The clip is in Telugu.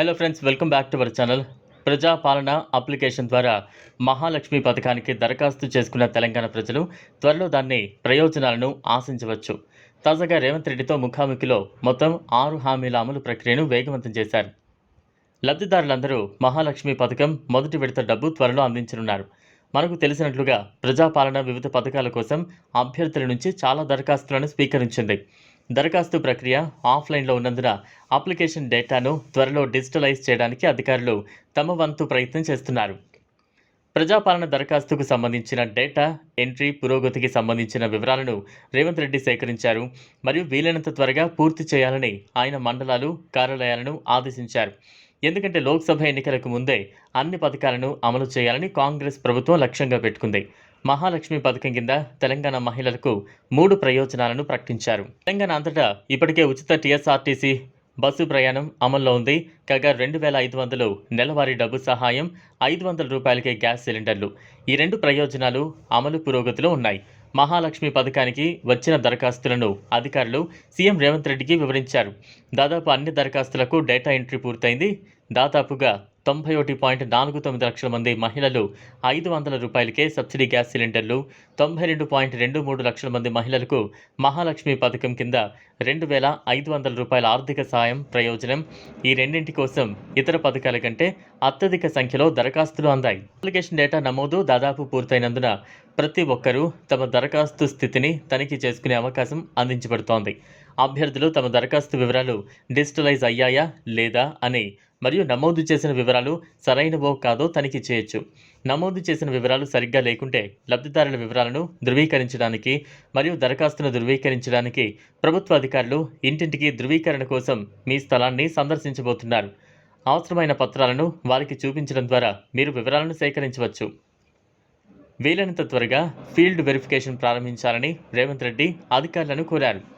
Hello friends welcome back to our channel Prajapalana application ద్వారా మహాలక్ష్మి పథకానికి దరఖాస్తు చేసుకున్న తెలంగాణ ప్రజలు త్వరలో దాన్ని ప్రయోజనాలను ఆశించవచ్చు. తాజాగా రేవంత్ రెడ్డితో ముఖాముఖిలో మొత్తం ఆరు హామీల అమలు ప్రక్రియను వేగవంతం చేశారు. లబ్ధిదారులందరూ మహాలక్ష్మి పథకం మొదటి విడత డబ్బు త్వరలో అందించనున్నారు. మనకు తెలిసినట్లుగా ప్రజాపాలన వివిధ పథకాల కోసం అభ్యర్థుల నుంచి చాలా దరఖాస్తులను స్వీకరించింది. దరఖాస్తు ప్రక్రియ ఆఫ్లైన్లో ఉన్నందున అప్లికేషన్ డేటాను త్వరలో డిజిటలైజ్ చేయడానికి అధికారులు తమ వంతు ప్రయత్నం చేస్తున్నారు. ప్రజాపాలన దరఖాస్తుకు సంబంధించిన డేటా ఎంట్రీ పురోగతికి సంబంధించిన వివరాలను రేవంత్ రెడ్డి సేకరించారు మరియు వీలైనంత త్వరగా పూర్తి చేయాలని ఆయన మండలాలు కార్యాలయాలను ఆదేశించారు. ఎందుకంటే లోక్సభ ఎన్నికలకు ముందే అన్ని పథకాలను అమలు చేయాలని కాంగ్రెస్ ప్రభుత్వం లక్ష్యంగా పెట్టుకుంది. మహాలక్ష్మి పథకం కింద తెలంగాణ మహిళలకు మూడు ప్రయోజనాలను ప్రకటించారు. తెలంగాణ అంతటా ఇప్పటికే ఉచిత టీఎస్ఆర్టీసీ బస్సు ప్రయాణం అమల్లో ఉంది. కాగా రెండు వేల ఐదు వందలు నెలవారీ డబ్బు సహాయం ఐదు వందల రూపాయలకే గ్యాస్ సిలిండర్లు ఈ రెండు ప్రయోజనాలు అమలు పురోగతిలో ఉన్నాయి. మహాలక్ష్మి పథకానికి వచ్చిన దరఖాస్తులను అధికారులు సీఎం రేవంత్ రెడ్డికి వివరించారు. దాదాపు అన్ని దరఖాస్తులకు డేటా ఎంట్రీ పూర్తయింది. దాదాపుగా తొంభై ఒకటి పాయింట్ నాలుగు తొమ్మిది లక్షల మంది మహిళలు ఐదు వందల రూపాయలకే సబ్సిడీ గ్యాస్ సిలిండర్లు తొంభై రెండు పాయింట్ రెండు మూడు లక్షల మంది మహిళలకు మహాలక్ష్మి పథకం కింద రెండు వేల ఐదు వందల రూపాయల ఆర్థిక సాయం ప్రయోజనం. ఈ రెండింటి కోసం ఇతర పథకాల కంటే అత్యధిక సంఖ్యలో దరఖాస్తులు అందాయి. అప్లికేషన్ డేటా నమోదు దాదాపు పూర్తయినందున ప్రతి ఒక్కరూ తమ దరఖాస్తు స్థితిని తనిఖీ చేసుకునే అవకాశం అందించబడుతోంది. అభ్యర్థులు తమ దరఖాస్తు వివరాలు డిజిటలైజ్ అయ్యాయా లేదా అని మరియు నమోదు చేసిన వివరాలు సరైనవో కాదో తనిఖీ చేయొచ్చు. నమోదు చేసిన వివరాలు సరిగ్గా లేకుంటే లబ్ధిదారుల వివరాలను ధృవీకరించడానికి మరియు దరఖాస్తును ధృవీకరించడానికి ప్రభుత్వ అధికారులు ఇంటింటికి ధృవీకరణ కోసం మీ స్థలాన్ని సందర్శించబోతున్నారు. అవసరమైన పత్రాలను వారికి చూపించడం ద్వారా మీరు వివరాలను సేకరించవచ్చు. వీలైనంత త్వరగా ఫీల్డ్ వెరిఫికేషన్ ప్రారంభించాలని రేవంత్ రెడ్డి అధికారులను కోరారు.